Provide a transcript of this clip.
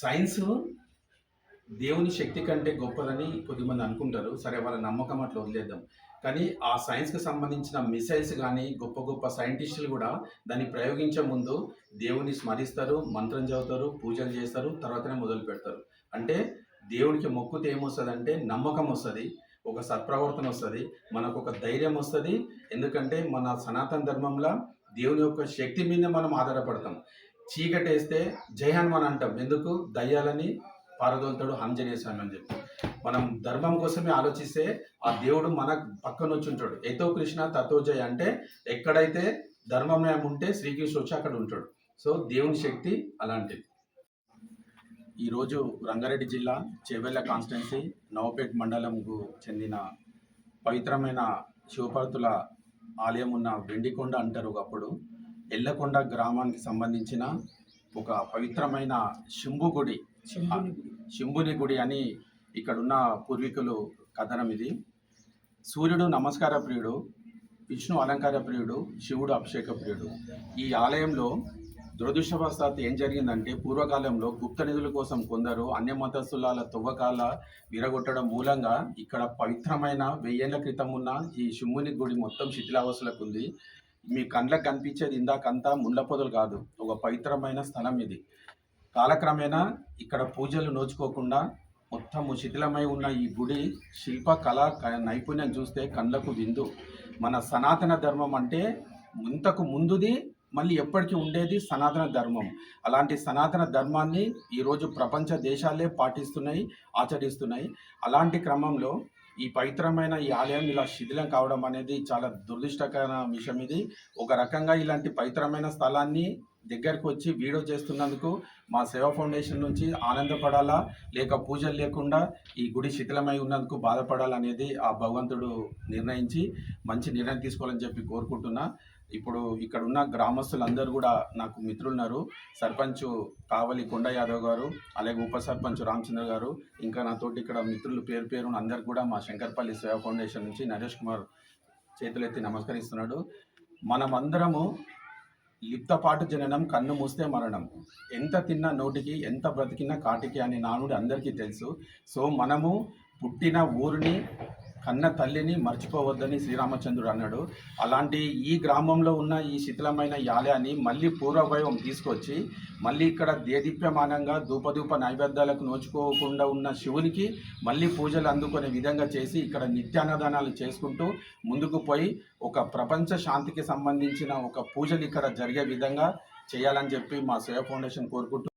Science దేవుని శక్తి కంటే గొప్పదని కొద్దిమంది అనుకుంటారు. సరే వాళ్ళ నమ్మకం అట్లా వదిలేద్దాం. కానీ ఆ సైన్స్కి సంబంధించిన మిసైల్స్ కానీ గొప్ప గొప్ప సైంటిస్టులు కూడా దాన్ని ప్రయోగించే ముందు దేవుని స్మరిస్తారు మంత్రం చదువుతారు పూజలు చేస్తారు తర్వాతనే మొదలు పెడతారు. అంటే దేవునికి మొక్కుతే ఏమొస్తుంది అంటే నమ్మకం వస్తుంది ఒక సత్ప్రవర్తన వస్తుంది మనకు ఒక ధైర్యం వస్తుంది. ఎందుకంటే మన సనాతన ధర్మంలో దేవుని యొక్క శక్తి మీద మనం ఆధారపడతాం. చీకటి వేస్తే జై అంటాం ఎందుకు? దయ్యాలని పారదోలుతాడు ఆంజనేయ స్వామి అని చెప్పి. మనం ధర్మం కోసమే ఆలోచిస్తే ఆ దేవుడు మన పక్కన వచ్చి ఉంటాడు. ఎతో కృష్ణ తతో జయ అంటే ఎక్కడైతే ధర్మమయం ఉంటే శ్రీకృష్ణ వచ్చి అక్కడ ఉంటాడు. సో దేవుని శక్తి అలాంటిది. ఈరోజు రంగారెడ్డి జిల్లా చేవెళ్ళ కాన్స్టెన్సీ నవపేట్ మండలంకు చెందిన పవిత్రమైన శివపార్తుల ఆలయం ఉన్న వెండికొండ అంటారు ఒకప్పుడు. ఎల్లకొండ గ్రామానికి సంబంధించిన ఒక పవిత్రమైన శంభు గుడి. శంభుని గుడి. అని ఇక్కడున్న పూర్వీకులు కథనం ఇది. సూర్యుడు నమస్కార ప్రియుడు విష్ణు అలంకార ప్రియుడు శివుడు అభిషేక ప్రియుడు. ఈ ఆలయంలో దురదృష్టవశాత్తు ఏం జరిగిందంటే పూర్వకాలంలో గుప్త నిధుల కోసం కొందరు అన్య మతస్థుల తవ్వకాల విరగొట్టడం మూలంగా ఇక్కడ పవిత్రమైన వెయ్యేళ్ళ క్రితం ఉన్న ఈ శివుని గుడి మొత్తం శిథిలావస్థలకు ఉంది. మీ కండ్లకు కనిపించేది ఇందాకంతా ముళ్ళ పొదలు కాదు. ఒక పవిత్రమైన స్థలం ఇది. కాలక్రమేణా ఇక్కడ పూజలు నోచుకోకుండా మొత్తము శిథిలమై ఉన్న ఈ గుడి శిల్ప కళ క- నైపుణ్యం చూస్తే కండ్లకు విందు. మన సనాతన ధర్మం అంటే ఇంతకు ముందుది మళ్ళీ ఎప్పటికీ ఉండేది సనాతన ధర్మం. అలాంటి సనాతన ధర్మాన్ని ఈరోజు ప్రపంచ దేశాలే పాటిస్తున్నాయి ఆచరిస్తున్నాయి. అలాంటి క్రమంలో ఈ పవిత్రమైన ఈ ఆలయం ఇలా శిథిలం కావడం అనేది చాలా దురదృష్టకరమైన విషయం ఇది. ఒక రకంగా ఇలాంటి పవిత్రమైన స్థలాన్ని దగ్గరకు వచ్చి వీడియో చేస్తున్నందుకు మా సేవా ఫౌండేషన్ నుంచి ఆనందపడాలా లేక పూజలు లేకుండా ఈ గుడి శిథిలమై ఉన్నందుకు బాధపడాలనేది ఆ భగవంతుడు నిర్ణయించి మంచి నిర్ణయం తీసుకోవాలని చెప్పి కోరుకుంటున్నా. ఇప్పుడు ఇక్కడ ఉన్న గ్రామస్తులందరూ కూడా నాకు మిత్రులున్నారు. సర్పంచ్ కావలి కొండ యాదవ్ గారు అలాగే ఉప సర్పంచ్ రామచంద్ర గారు ఇంకా నాతోటి ఇక్కడ మిత్రులు పేరు పేరు అందరు కూడా మా శంకర్పల్లి సేవా ఫౌండేషన్ నుంచి నరేష్ కుమార్ చేతులెత్తి నమస్కరిస్తున్నాడు. మనమందరము లిప్తపాటు జననం కన్ను మూస్తే మరణం. ఎంత తిన్నా నోటికి ఎంత బ్రతికినా కాటికి అని నానుడి అందరికీ తెలుసు. సో మనము పుట్టిన ఊరిని కన్న తల్లిని మర్చిపోవద్దని శ్రీరామచంద్రుడు అన్నాడు. అలాంటి ఈ గ్రామంలో ఉన్న ఈ శిథిలమైన యాలయాన్ని ఆలయాన్ని మళ్ళీ పూర్వవైవం తీసుకొచ్చి మళ్ళీ ఇక్కడ దేదీప్యమానంగా ధూపధూప నైవేద్యాలకు నోచుకోకుండా ఉన్న శివునికి మళ్ళీ పూజలు అందుకునే విధంగా చేసి ఇక్కడ నిత్యాన్నదానాలు చేసుకుంటూ ముందుకు పోయి ఒక ప్రపంచ శాంతికి సంబంధించిన ఒక పూజలు ఇక్కడ జరిగే విధంగా చేయాలని చెప్పి మా సేవ ఫౌండేషన్ కోరుకుంటూ